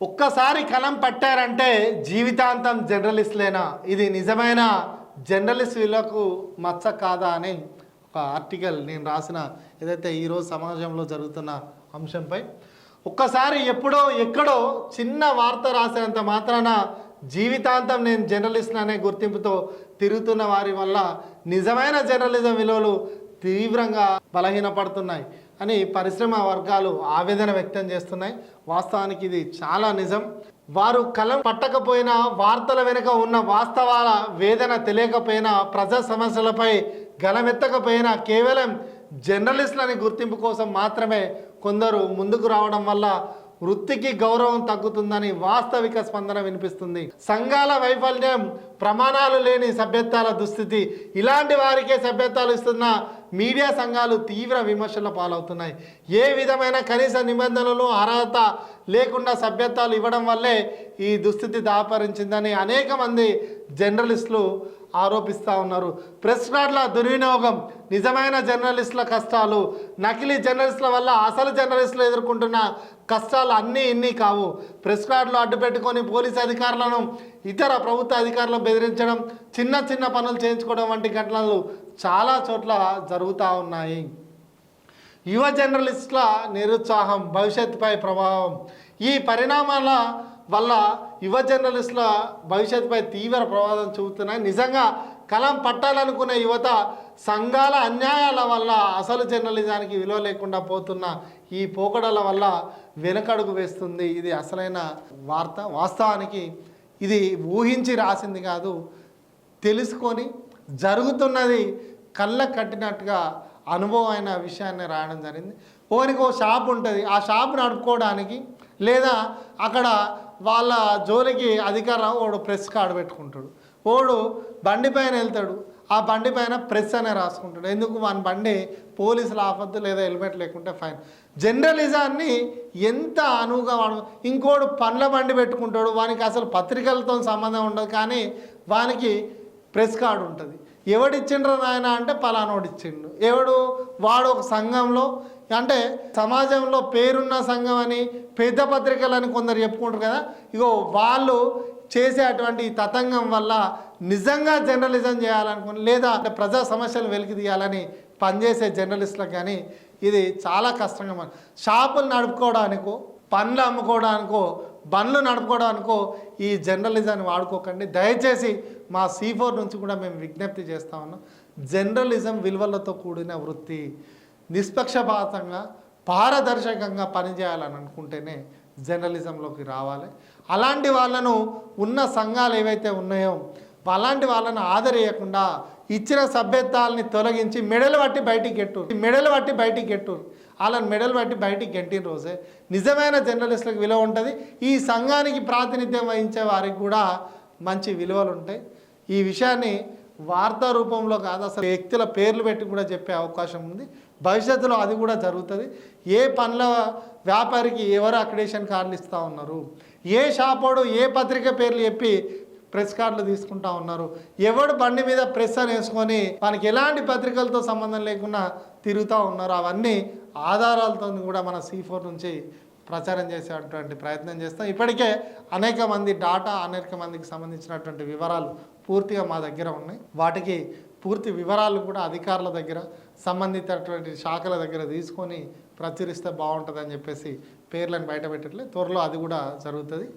ఒక్కసారి కలం పట్టారంటే జీవితాంతం జర్నలిస్ట్లేనా? ఇది నిజమైన జర్నలిస్ట్ వీళ్ళకు మచ్చ కాదా అని ఒక ఆర్టికల్ నేను రాసిన ఏదైతే ఈరోజు సమాజంలో జరుగుతున్న అంశంపై. ఒక్కసారి ఎప్పుడో ఎక్కడో చిన్న వార్త రాసినంత మాత్రాన జీవితాంతం నేను జర్నలిస్ట్ అనే గుర్తింపుతో తిరుగుతున్న వారి వల్ల నిజమైన జర్నలిజం విలువలు తీవ్రంగా బలహీనపడుతున్నాయి. అని పరిశ్రమ వర్గాలు ఆవేదన వ్యక్తం చేస్తున్నాయి. వాస్తవానికి ఇది చాలా నిజం. వారు కలం పట్టకపోయినా వార్తల వెనుక ఉన్న వాస్తవాల వేదన తెలియకపోయినా ప్రజా సమస్యలపై గలమెత్తకపోయినా కేవలం జర్నలిస్టులని గుర్తింపు కోసం మాత్రమే కొందరు ముందుకు రావడం వల్ల వృత్తికి గౌరవం తగ్గుతుందని వాస్తవిక స్పందన వినిపిస్తుంది. సంఘాల వైఫల్యం ప్రమాణాలు లేని సభ్యత్వాల దుస్థితి ఇలాంటి వారికే సభ్యత్వాలు ఇస్తున్న మీడియా సంఘాలు తీవ్ర విమర్శల పాలవుతున్నాయి. ఏ విధమైన కనీస నిబంధనలు అర్హత లేకుండా సభ్యత్వాలు ఇవ్వడం వల్లే ఈ దుస్థితి దాపరించిందని అనేక మంది జర్నలిస్టులు ఆరోపిస్తూ ఉన్నారు. ప్రెస్ కార్డుల దుర్వినియోగం నిజమైన జర్నలిస్టుల కష్టాలు నకిలీ జర్నలిస్టుల వల్ల అసలు జర్నలిస్టులు ఎదుర్కొంటున్న కష్టాలు అన్నీ ఇన్ని కావు. ప్రెస్ కార్డులు అడ్డు పెట్టుకొని పోలీస్ అధికారులను ఇతర ప్రభుత్వ అధికారులను బెదిరించడం చిన్న చిన్న పనులు చేయించుకోవడం వంటి ఘటనలు చాలా చోట్ల జరుగుతూ ఉన్నాయి. యువ జర్నలిస్టుల నిరుత్సాహం భవిష్యత్తుపై ప్రభావం ఈ పరిణామాల వల్ల యువ జర్నలిస్టుల భవిష్యత్తుపై తీవ్ర ప్రభావం చూపుతున్నాయి. నిజంగా కలం పట్టాలనుకునే యువత సంఘాల అన్యాయాల వల్ల అసలు జర్నలిజానికి విలువ లేకుండా పోతున్న ఈ పోకడల వల్ల వెనకడుగు వేస్తుంది. ఇది అసలైన వార్త. వాస్తవానికి ఇది ఊహించి రాసింది కాదు తెలుసుకొని జరుగుతున్నది కళ్ళ కట్టినట్టుగా అనుభవం అయిన విషయాన్ని రాయడం జరిగింది. ఓనికి ఓ షాప్ ఉంటుంది. ఆ షాప్ నడుపుకోవడానికి లేదా అక్కడ వాళ్ళ జోలికి అధికారం ఓడు ప్రెస్ కార్డు పెట్టుకుంటాడు. ఓడు బండి పైన వెళ్తాడు. ఆ బండి పైన ప్రెస్ అనే రాసుకుంటాడు. ఎందుకు? మన బండి పోలీసులు ఆపద్దు లేదా హెల్మెట్ లేకుంటే ఫైన్. జర్నలిజాన్ని ఎంత అనువుగా వాడు ఇంకోడు పండ్ల బండి పెట్టుకుంటాడు. వానికి అసలు పత్రికలతో సంబంధం ఉండదు కానీ వానికి ప్రెస్ కార్డు ఉంటుంది. ఎవడిచ్చిండ్రు నాయన అంటే పలానోడు ఇచ్చిండు. ఎవడు? వాడు ఒక సంఘంలో అంటే సమాజంలో పేరున్న సంఘం అని పెద్ద పత్రికలని కొందరు చెప్పుకుంటారు కదా. ఇగో వాళ్ళు చేసే అటువంటి తతంగం వల్ల నిజంగా జర్నలిజం చేయాలనుకుని లేదా అంటే ప్రజా సమస్యలు వెలికి తీయాలని పనిచేసే జర్నలిస్టులకు కానీ ఇది చాలా కష్టంగా షాపులు నడుపుకోవడానికో పండ్లు అమ్ముకోవడానికో బండ్లు నడుపుకోవడానికో ఈ జర్నలిజాన్ని వాడుకోకండి. దయచేసి మా సీ ఫోర్ నుంచి కూడా మేము విజ్ఞప్తి చేస్తా ఉన్నాం. జర్నలిజం విలువలతో కూడిన వృత్తి నిష్పక్షపాతంగా పారదర్శకంగా పనిచేయాలని అనుకుంటేనే జర్నలిజంలోకి రావాలి. అలాంటి వాళ్ళను ఉన్న సంఘాలు ఏవైతే ఉన్నాయో అలాంటి వాళ్ళను ఆదరేయకుండా ఇచ్చిన సభ్యత్వాలని తొలగించి మెడలు పట్టి బయటికి గెట్టురు మెడలు పట్టి బయటికి గెట్టురు వాళ్ళని మెడలు పట్టి బయటికి గెంటిన రోజే. నిజమైన జర్నలిస్టులకు విలువ ఉంటుంది. ఈ సంఘానికి ప్రాతినిధ్యం వహించే వారికి కూడా మంచి విలువలు ఉంటాయి. ఈ విషయాన్ని వార్తా రూపంలో కాదు అసలు వ్యక్తుల పేర్లు పెట్టి కూడా చెప్పే అవకాశం ఉంది. భవిష్యత్తులో అది కూడా జరుగుతుంది. ఏ పనుల వ్యాపారికి ఎవరు అక్రిడేషన్ కార్డులు ఇస్తూ ఉన్నారు? ఏ షాపోడు ఏ పత్రిక పేర్లు చెప్పి ప్రెస్ కార్డులు తీసుకుంటా ఉన్నారు. ఎవడు బండి మీద ప్రెస్ అని వేసుకొని మనకి ఎలాంటి పత్రికలతో సంబంధం లేకుండా తిరుగుతూ ఉన్నారు అవన్నీ ఆధారాలతో కూడా మన సీ ఫోర్ నుంచి ప్రచారం చేసేటువంటి ప్రయత్నం చేస్తాం. ఇప్పటికే అనేక మంది డాటా అనేక మందికి సంబంధించినటువంటి వివరాలు పూర్తిగా మా దగ్గర ఉన్నాయి. వాటికి పూర్తి వివరాలు కూడా అధికారుల దగ్గర సంబంధితటువంటి శాఖల దగ్గర తీసుకొని ప్రచురిస్తే బాగుంటుందని చెప్పేసి పేర్లను బయటపెట్టట్లే త్వరలో అది కూడా జరుగుతుంది.